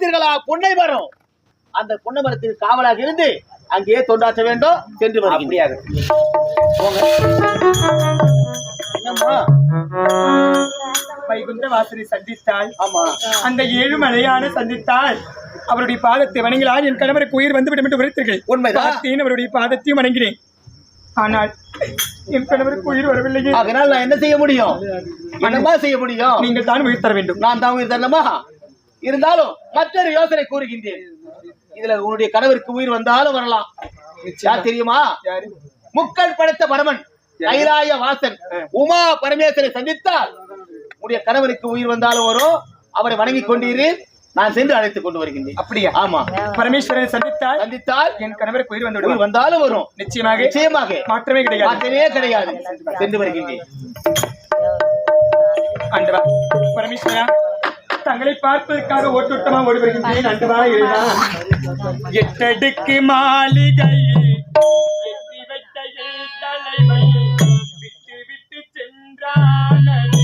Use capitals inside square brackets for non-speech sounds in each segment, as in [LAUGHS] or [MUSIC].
பார்த்தீர்களா புன்னை மரம் அந்த புன்னை மரத்திற்கு காவலாக இருந்து அங்கேயே தொண்டாற்ற வேண்டும் சென்று வருகிறேன் என்னம்மா? வைகுண்ட வாசலை சந்தித்தாள். ஆமா. அந்த ஏழு மலையான சந்தித்தாள். அவருடைய பாதத்தை வணங்கினால் என் கணவருக்கு உயிர் வந்துவிடும் என்று உரைத்தீர்கள். உண்மைதான். பார்த்தேன் அவருடைய பாதத்தையும் வணங்கினேன். ஆனால் என் கணவருக்கு உயிர் வரவில்லையே. அதனால் நான் என்ன செய்ய முடியும்? என்னமா செய்ய முடியும்? நீங்கள் தான் உயிர் தர வேண்டும். நான் தான் உயிர் தரணுமா? இருந்தாலும் மற்றொரு யோசனை கூறுகின்றேன். இதுல உன்னுடைய கணவருக்கு உயிர் வந்தாலும் வரலாம். தெரியுமா? முக்கள் படைத்த பரமன் கைலாய வாசன் உமா பரமேஸ்வரை சந்தித்தால் உன்னுடைய கணவருக்கு உயிர் வந்தாலும் வரும். அவரை வணங்கி கொண்டீரு. நான் சென்று அழைத்துக் கொண்டு வருகின்றேன். அப்படியா? ஆமா. பரமேஸ்வரனை சந்தித்தால் சந்தித்தால் என் கணவருக்கு உயிர் வந்து உயிர் வந்தாலும் வரும். நிச்சயமாக. நிச்சயமாக. மாற்றமே கிடையாது. மாற்றமே கிடையாது. சென்று வருகின்றேன். ஆண்டவா பரமேஸ்வரா தங்களை பார்ப்பதற்காக ஓட்டோட்டமா ஓடி வருகின்றேன் ஆண்டவா இறைவா எட்டடுக்கு மாளிகையில் விட்டு விட்டு சென்றான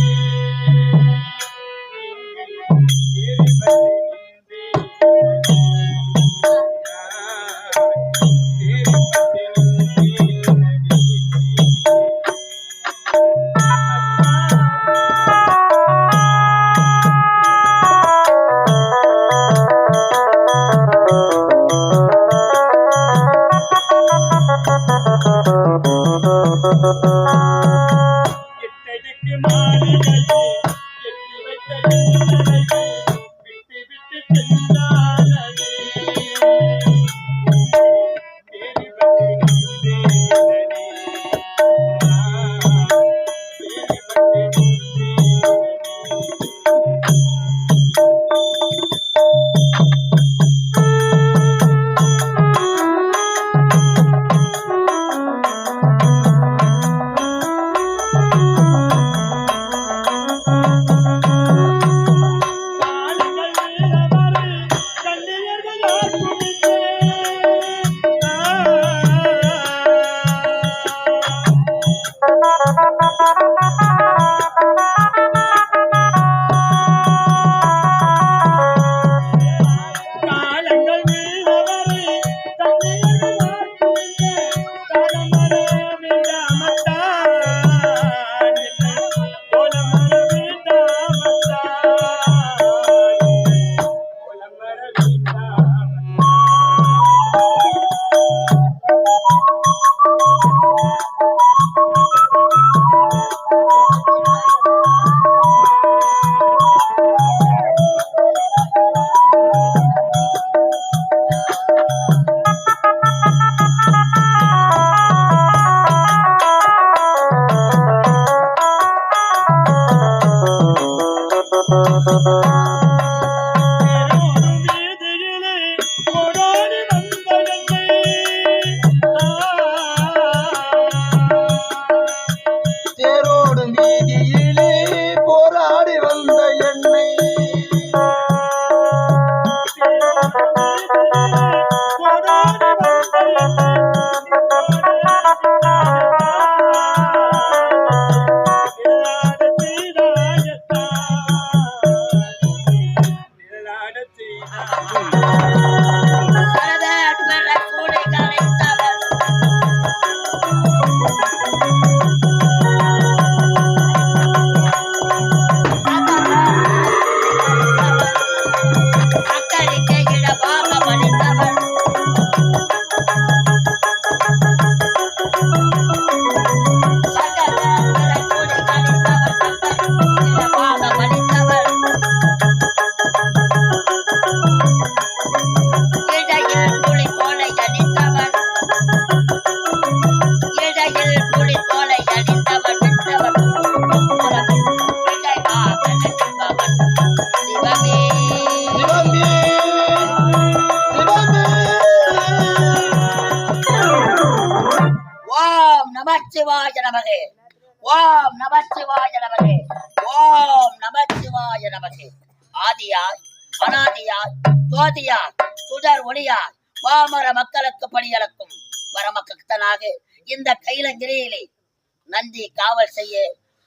நந்தி காவல் செய்ய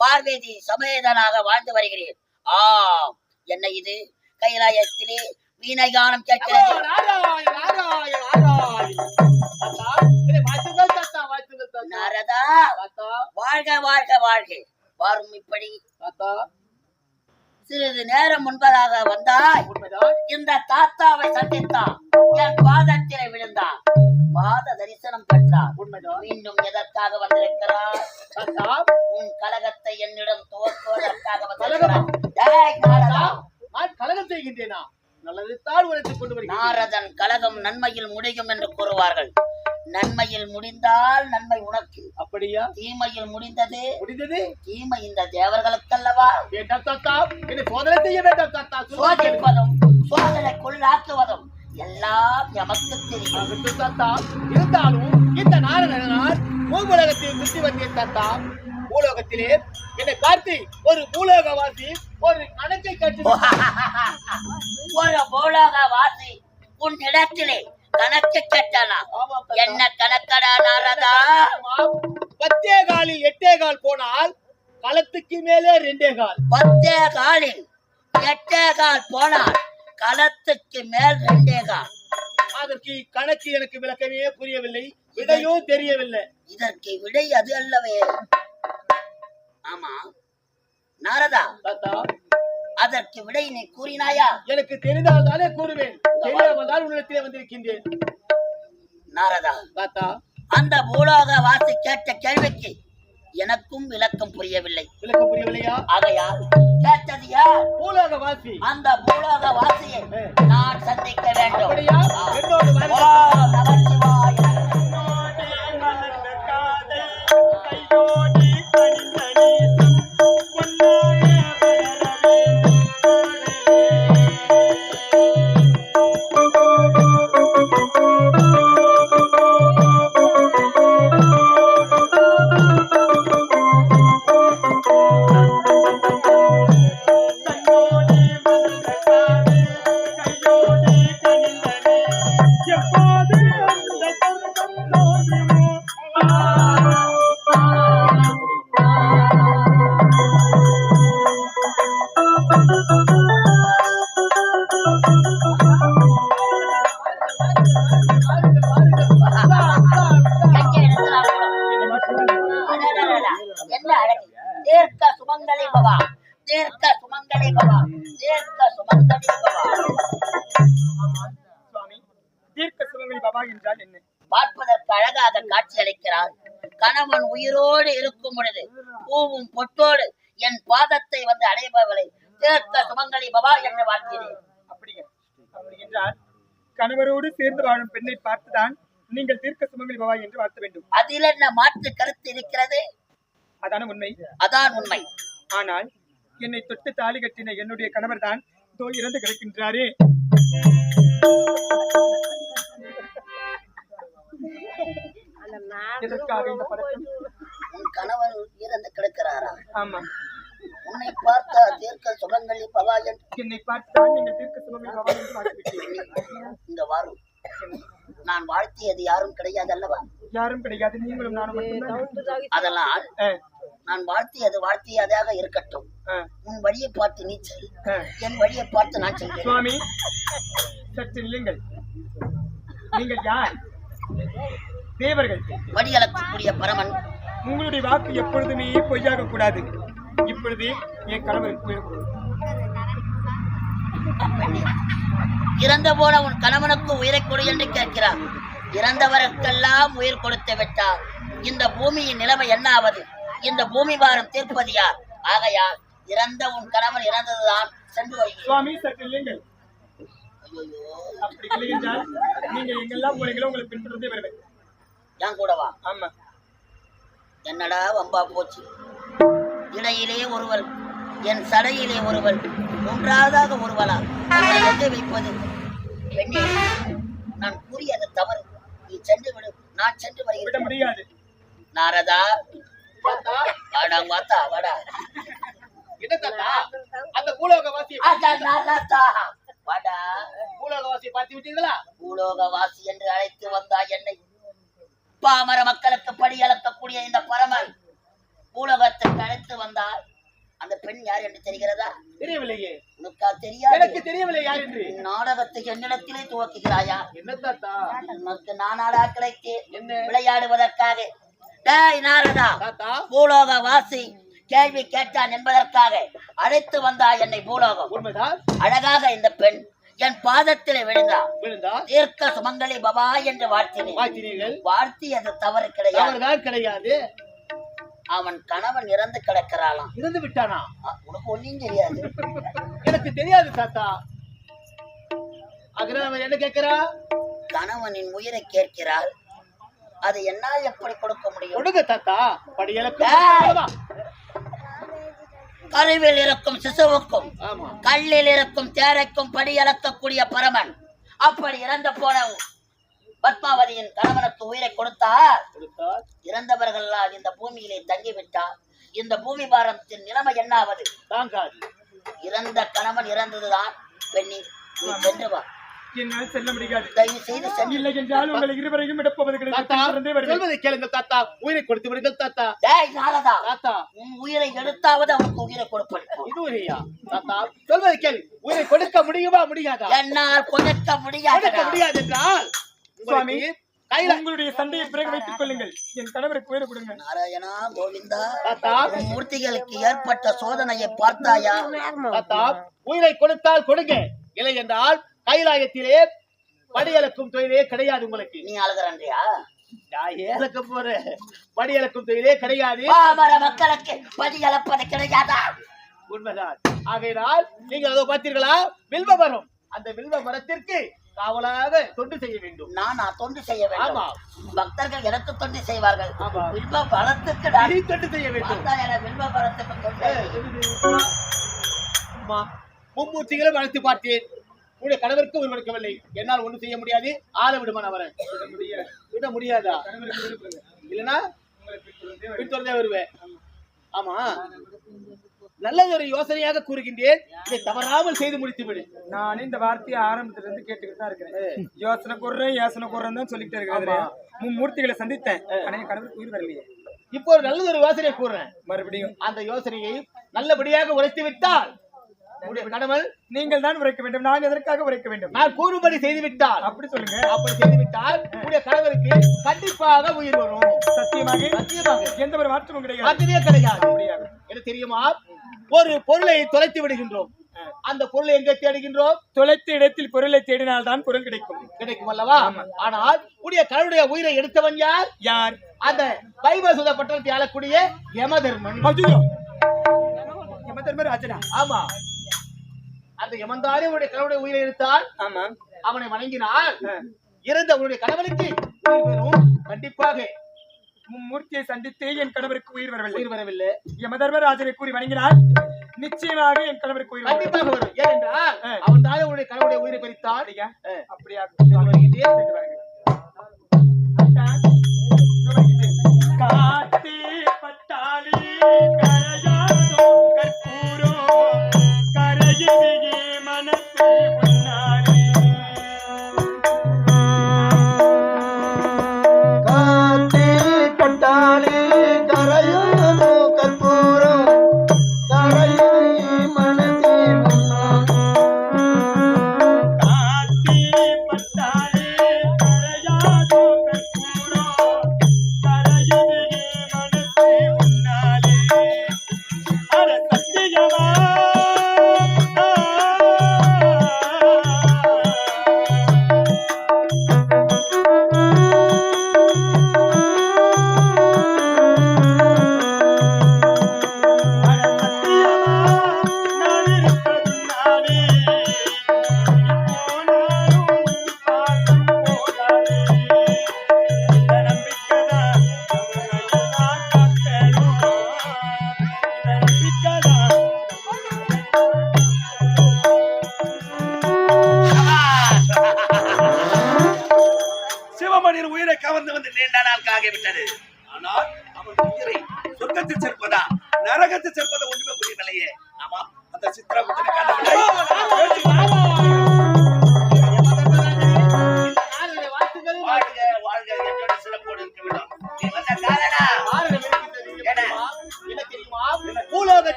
பார்வதி சமேதனாக வாழ்ந்து வருகிறேன். ஆம் என்னை இது? கைலாயத்திலே வீணை கானம் கேட்கிறது வாழ்க வாழ்க வாழ்க. வாரும் இப்படி. சிறிது நேரம் முன்பதாக வந்தாய். இந்த தாத்தாவை சந்தித்தான் என் பாதத்திலே விழுந்தான் பாத தரிசனம் உண்மைதான். மீண்டும் எதற்காக வந்திருக்கிறார் உன் கலகத்தை என்னிடம் துவக்குவதற்காக? வந்திருக்கிறார் கலகம் செய்கின்றேனா நல்லதுதான் உழைத்துக் கொண்டு வருகிறேன் நாரதன் கலகம் நன்மையில் முடியும் என்று கூறுவார்கள். நன்மையில் முடிந்தால் நன்மை உனக்கு. அப்படியா? தீமையில் முடிந்தது. முடிந்தது? தீமை இந்த தேவர்களுக்கல்லவா? வேண்டாம் தாத்தா. என்னை சோதனை செய்ய வேண்டாம் தாத்தா. சொல்லுங்கள். சோதிப்பதும் சோதனைக்குள்ளாக்குவதும் எல்லாம் எமக்கு தெரியும். தாத்தா. இருந்தாலும் இந்த நாரதனால் பூவுலகத்தில் சுற்றி வந்தேன் தாத்தா. பூலோகத்திலே என்னை பார்த்து ஒரு பூலோகவாசி ஒரு கணக்கை கட்டி [LAUGHS] உன் இடத்திலே கணக்கு கேட்டானா. என்ன கணக்கடா நாரதா? பத்தே காலில் எட்டே கால் போனால் களத்துக்கு மேலே ரெண்டே கால் பத்தே காலில் எட்டே கால் போனால் களத்துக்கு மேல் ரெண்டே கால் அதற்கு கணக்கு எனக்கு விளக்கமே புரியவில்லை விடையும் தெரியவில்லை. இதற்கு விடை அது அல்லவே. ஆமா. நாரதா. அதற்கு விடை நீ கூறினாயா? எனக்கு தெரிந்தால் தானே கூறுவேன். தெரியாமல் தான் உன்னிடத்திலே வந்திருக்கின்றேன். நாரதா தாத்தா. அந்த பூலோக வாசி கேட்ட கேள்விக்கு எனக்கும் விளக்கம் புரியவில்லை. விளக்கம் புரியவில்லையா? ஆகையால் கேட்டது யார்? பூலோகவாசி அந்த பூலோக வாசியை நான் சந்திக்க வேண்டும். ஓ. நமச்சிவாய. பாபா என்றால் என்ன? பார்ப்பதற்கு அழகாக காட்சி அளிக்கிறார் கணவன் உயிரோடு இருக்கும் பொழுது பூவும் பொட்டோடு என் பாதத்தை வந்து அடைபவளை தீர்க்க சுமங்கலி பவா என்று வாழ்த்தினேன். அப்படிங்க அப்படி என்றால் கணவரோடு சேர்ந்து வாழும் பெண்ணை பார்த்துதான் நீங்கள் தீர்க்க சுமங்கலி பாபா என்று வாழ்த்த வேண்டும். அதில் என்ன மாற்று கருத்து இருக்கிறது? அதான உண்மை. அதான் உண்மை. ஆனால் என்னை தொட்டு தாலி கட்டின என்னுடைய கணவர் தான் தோ இறந்து கிடக்கின்றாரே. உன் கணவர் இறந்து கிடக்கிறாரா? ஆமா. உன்னை பார்த்தா தீர்க்க சுமங்கலி பவா என்னை நீங்கள் தீர்க்க என்று இங்க வாரும் நான் வாழ்த்தியது யாரும் கிடையாது அல்லவா யாரும் கிடையாது நீங்களும் நானும் மட்டும்தான். அதனால் நான் வாழ்த்தியது வாழ்த்தியதாக இருக்கட்டும். உன் வழியை பார்த்து நீ செல். என் வழியை பார்த்து நான் செல்கிறேன். சுவாமி சற்று இல்லைங்கள் நீங்கள் யார்? தேவர்கள் வழியளக்கக்கூடிய பரமன். உங்களுடைய வாக்கு எப்பொழுதுமே பொய்யாக கூடாது இப்பொழுது என். பெண்ணே, இறந்த போன உன் கணவனுக்கு உயிரை கொடு என்று கேட்கிறார். இறந்தவருக்கெல்லாம் உயிர் கொடுத்து விட்டார். இந்த பூமியின் நிலைமை என்ன ஆவது இந்த பூமி பாரம் தீர்ப்பது யார்? ஆகையால் இறந்த உன் கணவன் இறந்ததுதான் சென்று வருகிறேன் சுவாமி சற்று இல்லைங்கள் ஐயையோ, அப்படி இல்லை என்றால் நீங்கள் எங்கெல்லாம் போறீங்களோ உங்களை பின்தொடர்ந்தே வருவேன். என் கூட வா ஆமா. என்னடா வம்பா போச்சு? இடையிலே ஒருவள் என் சடையிலே ஒருவள் மூன்றாவதாக ஒருவளா? எங்கே வைப்பது? பெண்ணே நான் கூறியது தவறு. நீ சென்று விடு. நான் சென்று விட வருகிறேன் முடியாது. நாரதா வாடா வாத்தா வாடா. என்ன தாத்தா? அந்த ஆத்தா நாரதா வாடா. பூலோகவாசியை பார்த்து விட்டீர்களா? பூலோகவாசி என்று அழைத்து வந்தாய் என்னை. பாமர மக்களுக்கு படி அளக்கக்கூடிய இந்த பரமன் பூலோகத்துக்கு அழைத்து வந்தார். அந்த பெண் யார் என்று தெரிகிறதா? தெரியவில்லையே. உனக்கா தெரியாது? எனக்கு தெரியவில்லை யார் என்று. நாடகத்தை என்னிடத்திலே துவக்குகிறாயா? என்ன தாத்தா? உனக்கு விளையாடுவதற்காக. டேய் நாரதா. பூலோக வாசி கேள்வி கேட்டான் என்பதற்காக அழைத்து வந்தா என்னை பூலோகம். உண்மைதான். அழகாக இந்த பெண் என் பாதத்திலே விழுந்தா விழுந்தா தீர்க்க சுமங்கலி பவா என்று வாழ்த்தினீர்கள். வாழ்த்தியது தவறு கிடையாது. கிடையாது. அவன் கணவன் இறந்து கிடக்கிறாளாம். இறந்து விட்டானா? உனக்கு ஒன்னும் தெரியாது. எனக்கு தெரியாது தாத்தா. அகிர அவன் என்ன கேட்கிறா? கணவனின் உயிரை கேட்கிறாள். அது என்னால் எப்படி கொடுக்க முடியும்? கொடுங்க தாத்தா. படியலக்கு டேய்! கருவில் இருக்கும் சிசுவுக்கும் கல்லில் இருக்கும் தேரைக்கும் படி அளக்கக்கூடிய பரமன். அப்படி இறந்த போன பத்மாவதியின் கணவனுக்கு உயிரை கொடுத்தார். இறந்தவர்கள்லாம் இந்த பூமியிலே தங்கிவிட்டார். இந்த பூமி பாரத்தின் நிலைமை என்னாவது இறந்த கணவன் இறந்ததுதான் பெண்ணி நீ சென்று வா. என்னால் செல்ல முடியாது. தயவு செய்து என்றால் உங்களை இருவரையும் கிடையாது. சொல்வதை கேளுங்க தாத்தா. உயிரை கொடுத்து விடுங்கள் தாத்தா. டேய் நாரதா தாத்தா. உயிரை எடுத்தாவது அவனுக்கு உயிரை கொடுப்பேன். இது உரையா தாத்தா சொல்வதை கேள். உயிரை கொடுக்க முடியுமா முடியாதா? என்னால் கொடுக்க கொடுக்க முடியாது முடியாது என்றால் சுவாமி கையில உங்களுடைய சண்டையை பிறகு வைத்துக் கொள்ளுங்கள். என் கணவருக்கு உயிரை கொடுங்க. நாராயணா கோவிந்தா தாத்தா. மூர்த்திகளுக்கு ஏற்பட்ட சோதனையை பார்த்தாயா? தாத்தா உயிரை கொடுத்தால் கொடுங்க. இல்லை என்றால் கைலாயத்திலே படியளக்கும் தொழிலே கிடையாது உங்களுக்கு. நீ அழுகிறன்றியா நான் ஏறக்க போறேன் படியளக்கும் தொழிலே கிடையாது. பாமர மக்களுக்கு படி அளப்பது கிடையாதா? உண்மைதான். ஆகையினால் நீங்கள் அதோ பார்த்தீர்களா? வில்வ மரம். அந்த வில்வ மரத்திற்கு காவலாக தொண்டு செய்ய வேண்டும். நான்? நான் தொண்டு செய்ய வேண்டும். பக்தர்கள் எனக்கு தொண்டு செய்வார்கள். வில்வ பழத்துக்கு நான் தொண்டு செய்ய வேண்டும். வில்வ பழத்துக்கு தொண்டு மும்மூர்த்திகளும் அழைத்து பார்த்தேன். உன்னுடைய கணவருக்கு ஒரு கொடுக்கவில்லை என்னால் ஒண்ணும் செய்ய முடியாது. ஆள விடுமா அவரை விட முடியாதா? இல்லனா பின்தொடர்ந்தே வருவேன். ஆமா. நல்லது ஒரு யோசனையாக கூறுகின்றேன். இதை தவறாமல் செய்து முடித்து விடு. நான் இந்த வார்த்தையை ஆரம்பத்துல இருந்து கேட்டுக்கிட்டு தான் இருக்கிறேன். யோசனை கூடுறேன் யோசனை கூடுறேன் தான் சொல்லிட்டு இருக்கிறேன் மும்மூர்த்திகளை சந்தித்தேன். ஆனா என் கணவருக்கு உயிர் வரலையே. இப்போ ஒரு நல்லது ஒரு யோசனை கூறுறேன். மறுபடியும். அந்த யோசனையை நல்லபடியாக உரைத்து விட்டால் கணவன் நீங்கள் தான் உரைக்க வேண்டும். நான் எதற்காக உரைக்க வேண்டும்? நான் கூறும்படி செய்து விட்டால் அப்படி சொல்லுங்க. அப்படி செய்து விட்டால் உன்னுடைய கணவருக்கு கண்டிப்பாக உயிர் வரும். சத்தியமாக? சத்தியமாக. எந்த ஒரு மாற்றமும் கிடையாது. அதுவே கிடையாது. எனக்கு தெரியுமா? ஒரு பொருளை தொலைத்து விடுகின்றோம். அந்த பொருளை எங்க தேடுகின்றோம்? தொலைத்த இடத்தில் பொருளை தேடினால் தான் பொருள் கிடைக்கும். கிடைக்கும் அல்லவா? ஆனால் உடைய கருடைய உயிரை எடுத்தவன் யார்? யார்? அந்த பைமசுத பட்டணத்தை ஆளக்கூடிய யமதர்மன். ஐயோ! யம தர்மராஜனா ஆமா. அந்த யமந்தாரே உடைய கருடைய உயிரை எடுத்தால் ஆமா. அவனை வணங்கினால் இறந்த உன்னுடைய கணவனுக்கு கண்டிப்பாக மும்மூர்த்தியை சந்தித்து என் கணவருக்கு உயிர் வரவில்லை. உயிர் வரவில்லை. யமதர்மராஜரை கூறி வணங்கினால் நிச்சயமாக என் கணவருக்கு உயிர். கண்டிப்பாக வரும். ஏனென்றால். அவன் தானே உன்னுடைய கணவனுடைய உயிரை பறித்தான் அப்படியா? வருகின்றேன். சென்று வாருங்கள்.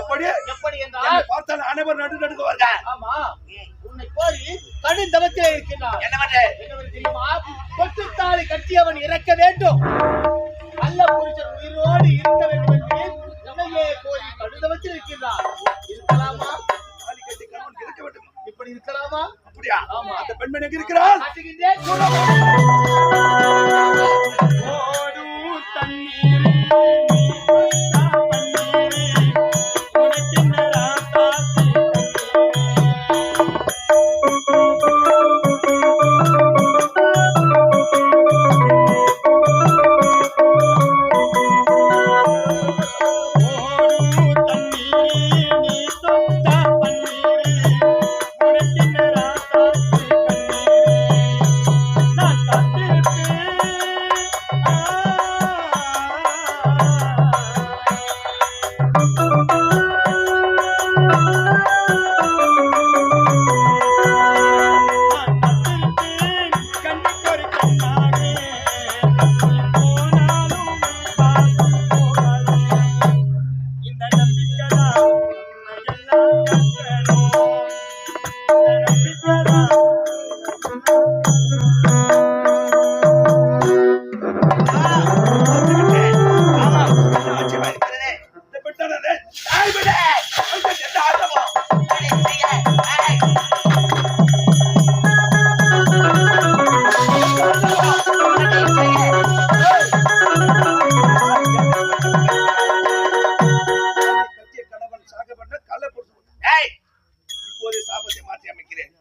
எப்படி? எப்படி என்றால் பார்த்தால் அனைவரும் நடு நடுங்குவார்கள் ஆமா. உன்னை கோரி கடும் தவத்திலே இருக்கின்றார் என்னவென்று? தெரியுமா? கொத்துத்தாலி கட்டியவன் இறக்க வேண்டும். நல்ல புருஷன் உயிரோடு இருக்க வேண்டும் என்று இருக்கலாமா? தாலி கட்டி கணவன் இருக்க வேண்டும். இப்படி இருக்கலாமா? அப்படியா? ஆமா. அந்த பெண்மணி எங்க இருக்கிறாள்? சாபத்தை மாற்றி அமைக்கிறேன்.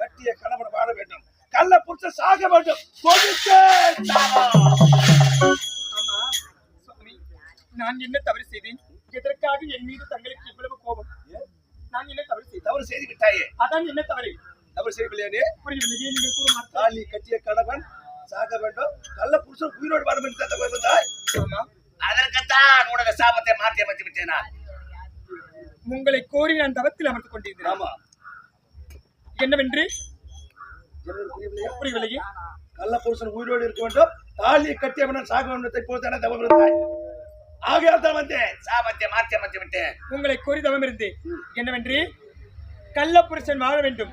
கட்டிய கணவன் வாழ வேண்டும். கள்ள புருஷன் சாக வேண்டும். நான் என்ன தவறு செய்தேன்? எதற்காக என் மீது தங்களுக்கு இவ்வளவு கோபம்? நான் என்ன தவறு செய்தேன்? தவறு செய்து விட்டாயே அதான் என்ன தவறு? தவறு செய்யவில்லையே புரியவில்லையே நீங்கள் கூற மாட்டேன் தாலி கட்டிய கணவன் சாக வேண்டும். கள்ள புருஷன் உயிரோடு வரும் என்று தவறு ஆமா. அதற்குத்தான் உனக்கு சாபத்தை மாற்றி அமைத்து விட்டேனா? உங்களை கோரி நான் தவத்தில் அமர்த்துக் கொண்டிருந்தேன். ஆமா. என்னவென்று? புரியவில்லையா. கள்ள புருஷன் உயிரோடு இருக்க வேண்டும். தாலியை கட்டியவன் சாக வேண்டும் இருந்தாய்? ஆகையால் தான் வந்தேன். சாபத்தை மாற்றி அமைத்து விட்டேன். உங்களை கோரி தவம் இருந்தேன் என்னவென்று? கள்ள புருஷன் வாழ வேண்டும்.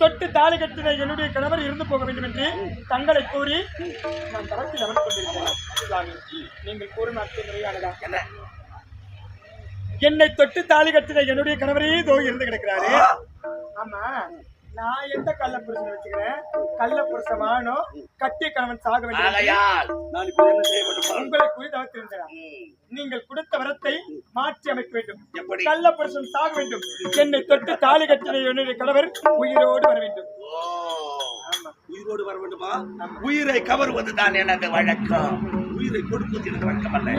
தொட்டு தாலி கட்டின என்னுடைய கணவர் இருந்து போக வேண்டும் என்று தங்களை கூறி நான் கொண்டிருந்தேன் சுவாமி நீங்கள் கூறும் அர்த்தம் முறையானதா? என்ன? என்னை தொட்டு தாலி கட்டின என்னுடைய கணவரே இதோ இருந்து கிடக்கிறாரு. ஆமா. நான் எந்த கள்ள புருஷனை வச்சுக்கிறேன்? கள்ள புருஷன் வாழணும் கட்டிய கணவன் சாக வேண்டும்? உங்களை கூறி தவத்திருந்தேன் ம், நீங்கள் கொடுத்த வரத்தை மாற்றி அமைக்க வேண்டும். எப்படி? கள்ள புருஷன் சாக வேண்டும். என்னை தொட்டு தாலி கட்டின என்னுடைய கணவர் உயிரோடு வர வேண்டும். உயிரோடு வர வேண்டுமா? உயிரை கவருவது தான் எனது வழக்கம். உயிரை கொடுப்பது எனது வழக்கம் அல்ல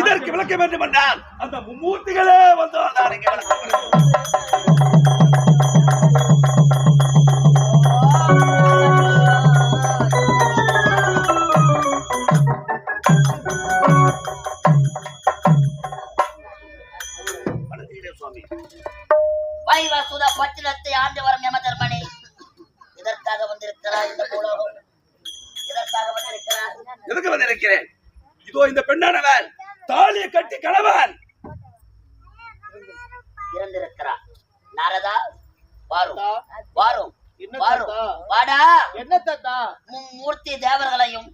இதற்கு விளக்க வேண்டும் என்றால் அந்த மும்மூர்த்திகளே வந்தால் தான் இங்கே வரும் யமதர்மனே இதற்காக வந்திருக்கிறார் இந்த பூலோகம். இதற்காக வந்திருக்கிறார். எதுக்கு வந்திருக்கிறேன்? இதோ இந்த பெண்ணானவன் தாலியை கட்டி கணவன் இறந்திருக்கிறார். நாரதா வாரும். வாரும். வாரும்? வாடா. என்ன தாத்தா? மும்மூர்த்தி தேவர்களையும்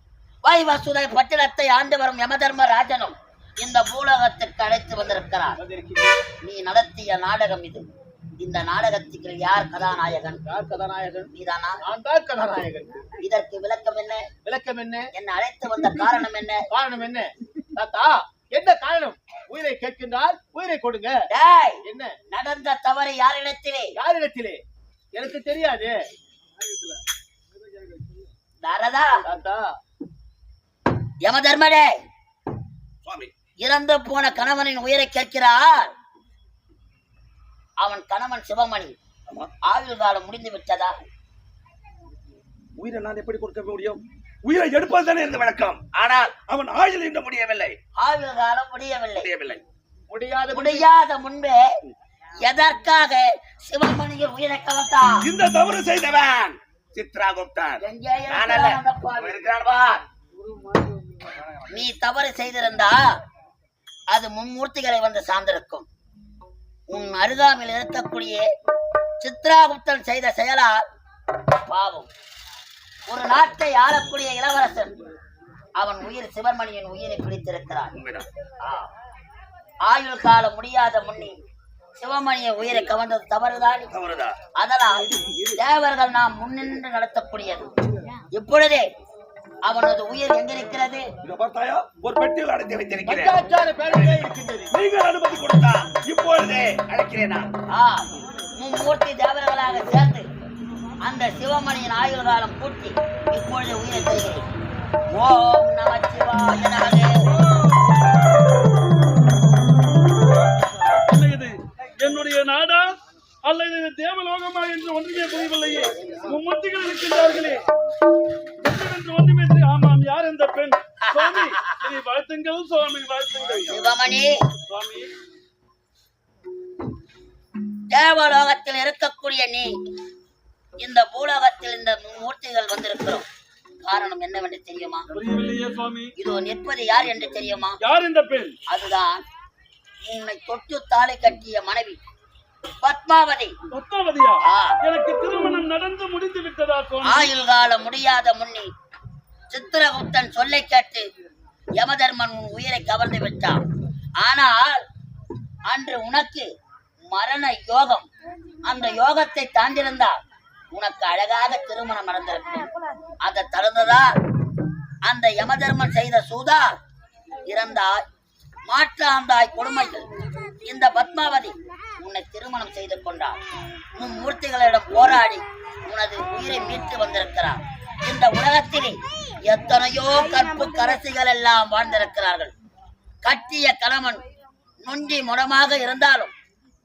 வைவசுதை பட்டினத்தை ஆண்டு வரும் யமதர்ம ராஜனும் இந்த பூலோகத்துக்கு அழைத்து வந்திருக்கிறார். வந்திருக்கிறேன் நீ நடத்திய நாடகம் இது. இந்த நாடகத்துக்கு யார் கதாநாயகன்? யார் கதாநாயகன்? நீதானா? நான் தான் கதாநாயகன். இதற்கு விளக்கம் என்ன? விளக்கம் என்ன? என்னை அழைத்து வந்த காரணம் என்ன? காரணம் என்ன? தாத்தா என்ன காரணம்? உயிரை கேட்கின்றால் உயிரை கொடுங்க. டேய் என்ன? நடந்த தவறு யாரிடத்திலே யாரிடத்திலே எனக்கு தெரியாது. நாரதா? தாத்தா. யமதர்மனே சுவாமி. இறந்து போன கணவனின் உயிரை கேட்கிறார். அவன் கணவன் சிவமணி. ஆயுள் காலம் முடிந்து விட்டதா? உயிரை நான் எப்படி கொடுக்க முடியும்? உயிரை எடுப்பது தானே இந்த வழக்கம். ஆனால் அவன் ஆயுள் இன்னும் முடியவில்லை. ஆயுள் காலம் முடியவில்லை. முடியவில்லை. முடியாது முடியாத முன்பே எதற்காக சிவமணியின் உயிரை கலந்தான் இந்த தவறு செய்தவன் சித்ரா குப்தன். நீ தவறு செய்திருந்தா அது மும்மூர்த்திகளை வந்து சார்ந்திருக்கும். உன் அருகாமையில் இருக்கக்கூடிய சித்ராகுப்தன் செய்த செயலால் பாவம். ஒரு நாட்டை ஆளக்கூடிய இளவரசன் அவன் உயிர் சிவன்மணியின் உயிரை பிடித்திருக்கிறான். ஆ. ஆயுள் காலம் முடியாத முன்னி சிவமணிய உயிரை கவர்ந்தது தவறுதான். தவறுதான். அதனால் தேவர்கள் நாம் முன்னின்று நடத்தக்கூடியது. இப்பொழுதே அவனது உயிர் இத பார்த்தாயா? ஒரு பெட்டியில் அடைத்து வைத்திருக்கிறேன். நீங்கள் அனுமதி கொடுத்தா இப்பொழுதே அழைக்கிறேனா ஆ மும்மூர்த்தி தேவர்களாக சேர்ந்து அந்த சிவமணியின் ஆயுள் காலம் கூட்டி இப்பொழுது உயிரை தருகிறேன். ஓம் இது என்னுடைய நாடா? அல்லது தேவலோகமா என்று ஒன்றுமே புரியவில்லையே. மும்மூர்த்திகள் இருக்கின்றார்களே. என்று ஒன்றுமே தெரிய ஆமாம் யார் இந்த பெண்? சுவாமி இதை வாழ்த்துங்கள் சுவாமி வாழ்த்துங்கள். சிவமணி. சுவாமி. தேவலோகத்தில் இருக்கக்கூடிய நீ இந்த பூலோகத்தில் இந்த மூர்த்திகள் வந்திருக்கிறோம். காரணம் என்னவென்று தெரியுமா? இதோ நிற்பது யார் என்று தெரியுமா? யார் இந்த பெண்? அதுதான் உன்னை தொட்டு தாலி கட்டிய மனைவி. பத்மாவதி. பத்மாவதியா. எனக்கு திருமணம் நடந்து முடிந்து விட்டதா ஆயுள் காலம் முடியாத முன்னி சித்திரகுப்தன் சொல்லை கேட்டு யமதர்மன் உன் உயிரை கவர்ந்து விட்டான். ஆனால் அன்று உனக்கு மரண யோகம். அந்த யோகத்தை தாண்டிருந்தால் உனக்கு அழகாக திருமணம் நடந்திருக்கும். அதை தருந்ததால் அந்த யமதர்மன் செய்த சூதா இறந்தாய். மாற்றாந்தாய் கொடுமைகள். இந்த பத்மாவதி உன்னை திருமணம் செய்து கொண்டான். உன் மூர்த்திகளிடம் போராடி உனது உயிரை மீட்டு வந்திருக்கிறார் இந்த உலகத்திலே எத்தனையோ கற்பு கரசிகள் எல்லாம் வாழ்ந்திருக்கிறார்கள். கட்டிய கணவன் நொண்டி முடமாக இருந்தாலும்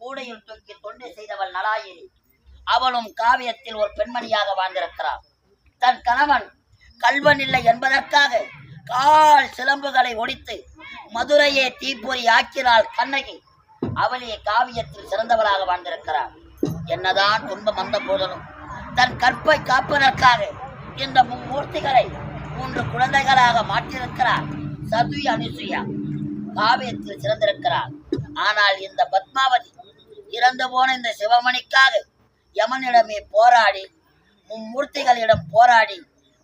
கூடையில் தூக்கி தொண்டு செய்தவள் நலாயினி. அவளும் காவியத்தில் ஒரு பெண்மணியாக வாழ்ந்திருக்கிறார் தன் கணவன் கல்வன் இல்லை என்பதற்காக கால் சிலம்புகளை ஒடித்து மதுரையை தீப்பொறி ஆக்கினாள் கண்ணகி அவளே காவியத்தில் சிறந்தவளாக வாழ்ந்திருக்கிறார் என்னதான் துன்பம் வந்த போதிலும் தன் கற்பை காப்பதற்காக இந்த மும்மூர்த்திகளை மூன்று குழந்தைகளாக மாற்றியிருக்கிறார் சதுய அனுசுயா காவியத்தில் சிறந்திருக்கிறார் ஆனால் இந்த பத்மாவதி இறந்து போன இந்த சிவமணிக்காக யமனிடமே போராடி மும்மூர்த்திகளிடம் போராடி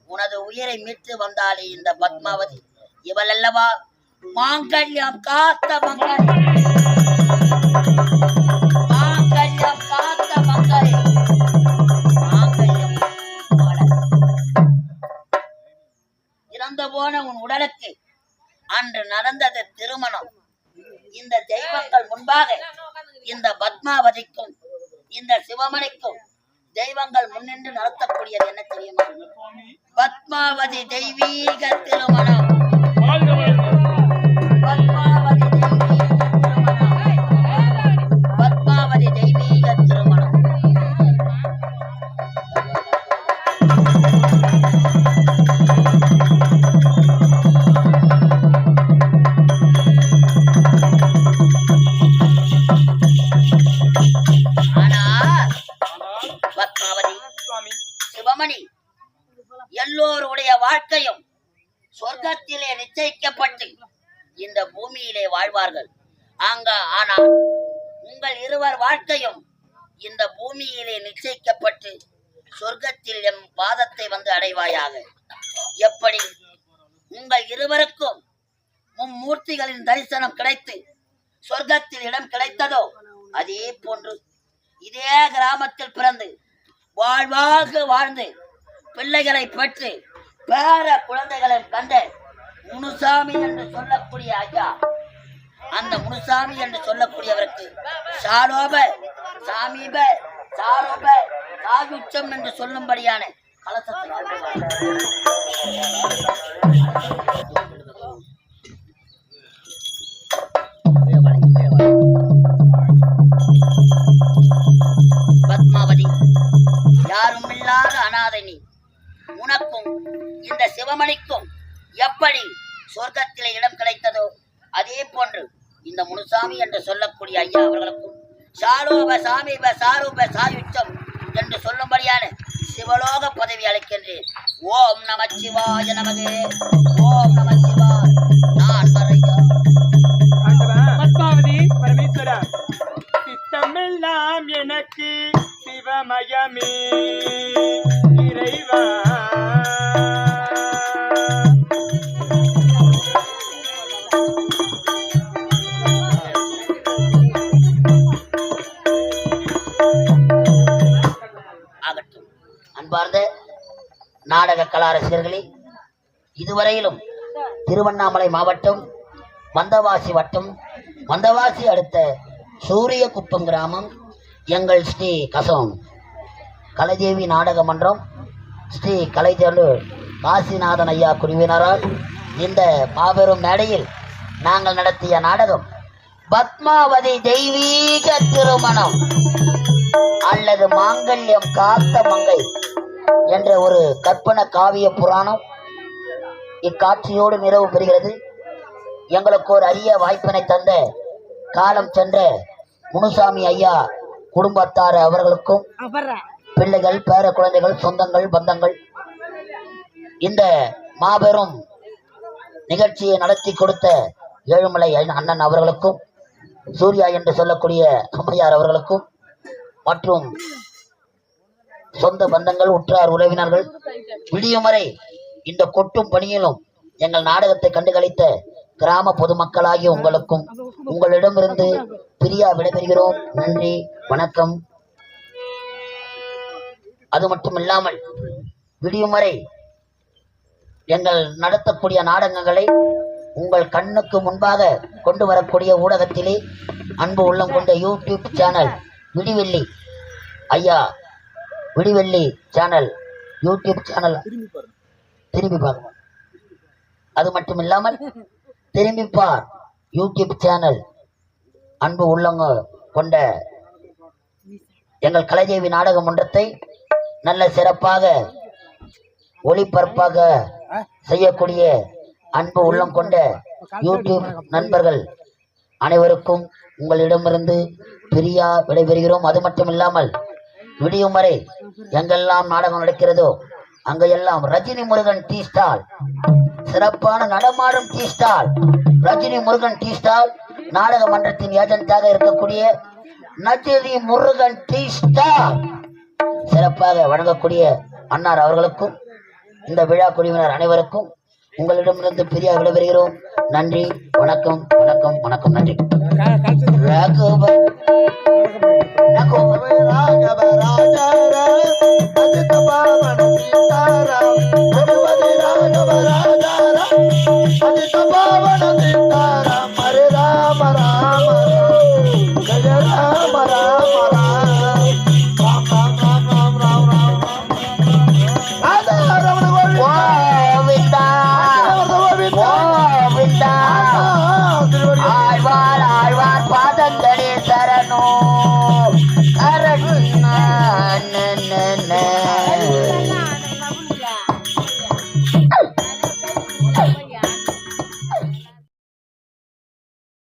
உனது உயிரை மீட்டு வந்தாளே இந்த பத்மாவதி. இவள் அல்லவா மாங்கல்யம் காத்த மங்களே இறந்து போன உன் உடலுக்கு அன்று நடந்தது திருமணம். இந்த தெய்வங்கள் முன்பாக இந்த பத்மாவதிக்கும் இந்த சிவமணிக்கும் தெய்வங்கள் முன்னின்று நடத்தக்கூடியது என்ன தெரியுமா? பத்மாவதி தெய்வீக திருமணம். அங்க ஆனால் உங்கள் இருவர் வாழ்க்கையும் இந்த பூமியிலே நிச்சயிக்கப்பட்டு சொர்க்கத்தில் எம் பாதத்தை வந்து அடைவாயாக. எப்படி? உங்கள் இருவருக்கும் மும்மூர்த்திகளின் தரிசனம் கிடைத்து சொர்க்கத்தில் இடம் கிடைத்ததோ அதே போன்று இதே கிராமத்தில் பிறந்து வாழ்வாக வாழ்ந்து பிள்ளைகளை பெற்று பேர குழந்தைகளை கண்ட முனுசாமி என்று சொல்லக்கூடிய ஐயா அந்த முனுசாமி என்று சொல்லக்கூடியவருக்கு சாலோப சாமீப சாரோப சாகுச்சம் என்று சொல்லும்படியான பத்மாவதி யாரும் இல்லாத அனாதை நீ. உனக்கும் இந்த சிவமணிக்கும் எப்படி சொர்க்கத்திலே இடம் கிடைத்ததோ அதே போன்று இந்த முனுசாமி என்று சொல்லக்கூடிய ஐயா அவர்களுக்கும் சாரூப சாமி ப சாரூப சாயுச்சம் என்று சொல்லும்படியான சிவலோக பதவி அளிக்கின்றேன். ஓம் நமச்சிவாய நமது ஓம் நமச்சிவா நான் வரையா பத்மாவதி பரமேஸ்வரா. சித்தமெல்லாம் எனக்கு சிவமயமே. ரசிகர்களே இதுவரையிலும் திருவண்ணாமலை மாவட்டம் மந்தவாசி வட்டம் மந்தவாசி அடுத்த சூரியகுப்பம் கிராமம் எங்கள் ஸ்ரீ கசம் கலைதேவி நாடக மன்றம் ஸ்ரீ கலைதேடு காசிநாதன் ஐயா குழுவினரால் இந்த மாபெரும் மேடையில் நாங்கள் நடத்திய நாடகம் பத்மாவதி தெய்வீக திருமணம். அல்லது மாங்கல்யம் காத்த மங்கை. என்ற ஒரு கற்பன காவிய புராணம் இக்காட்சியோடு நிறைவு பெறுகிறது. எங்களுக்கு ஒரு அரிய வாய்ப்பினை தந்த காலம் சென்ற முனுசாமி ஐயா குடும்பத்தார் அவர்களுக்கும் பிள்ளைகள் பேர குழந்தைகள் சொந்தங்கள் பந்தங்கள் இந்த மாபெரும் நிகழ்ச்சியை நடத்தி கொடுத்த ஏழுமலை அண்ணன் அவர்களுக்கும் சூர்யா என்று சொல்லக்கூடிய அம்மையார் அவர்களுக்கும் மற்றும் சொந்த பந்தங்கள் உற்றார் உறவினர்கள். விடியும் வரை இந்த கொட்டும் பணியிலும் எங்கள் நாடகத்தை கண்டுகளித்த கிராம பொதுமக்களாகிய உங்களுக்கும் உங்களிடமிருந்து பிரியா விடைபெறுகிறோம். நன்றி வணக்கம். அது மட்டும் இல்லாமல் விடியும் வரை எங்கள் நடத்தக்கூடிய நாடகங்களை உங்கள் கண்ணுக்கு முன்பாக கொண்டு வரக்கூடிய ஊடகத்திலே அன்பு உள்ளம் கொண்ட யூடியூப் சேனல் விடிவெள்ளி ஐயா விடிவெள்ளி சேனல் யூடியூப் சேனல் திரும்பி பார்க்கணும் அது மட்டும் இல்லாமல் திரும்பி பார். யூடியூப் சேனல் அன்பு உள்ளங்க கொண்ட எங்கள் கலைதேவி நாடக மன்றத்தை நல்ல சிறப்பாக ஒளிபரப்பாக செய்யக்கூடிய அன்பு உள்ளம் கொண்ட யூடியூப் நண்பர்கள் அனைவருக்கும் உங்களிடமிருந்து பிரியா விடைபெறுகிறோம். அது மட்டும் இல்லாமல் விடியும் வரை எங்கெல்லாம் நாடகம் நடக்கிறதோ அங்கெல்லாம் ரஜினி முருகன் டீ ஸ்டால். சிறப்பான நடமாடும் tea stall. Rajini Murugan tea stall நாடக மன்றத்தின் ஏஜென்ட்டாக இருக்கக்கூடிய நஜினி முருகன் டீ ஸ்டால். சிறப்பாக வழங்கக்கூடிய அன்னார் அவர்களுக்கும் இந்த விழா குழுவினர் அனைவருக்கும் உங்களிடமிருந்து பெரிய விடைபெறுகிறோம் நன்றி வணக்கம் வணக்கம் வணக்கம் நன்றி ராகவ ராகவ ராகவ ராஜா ராஜா ராஜா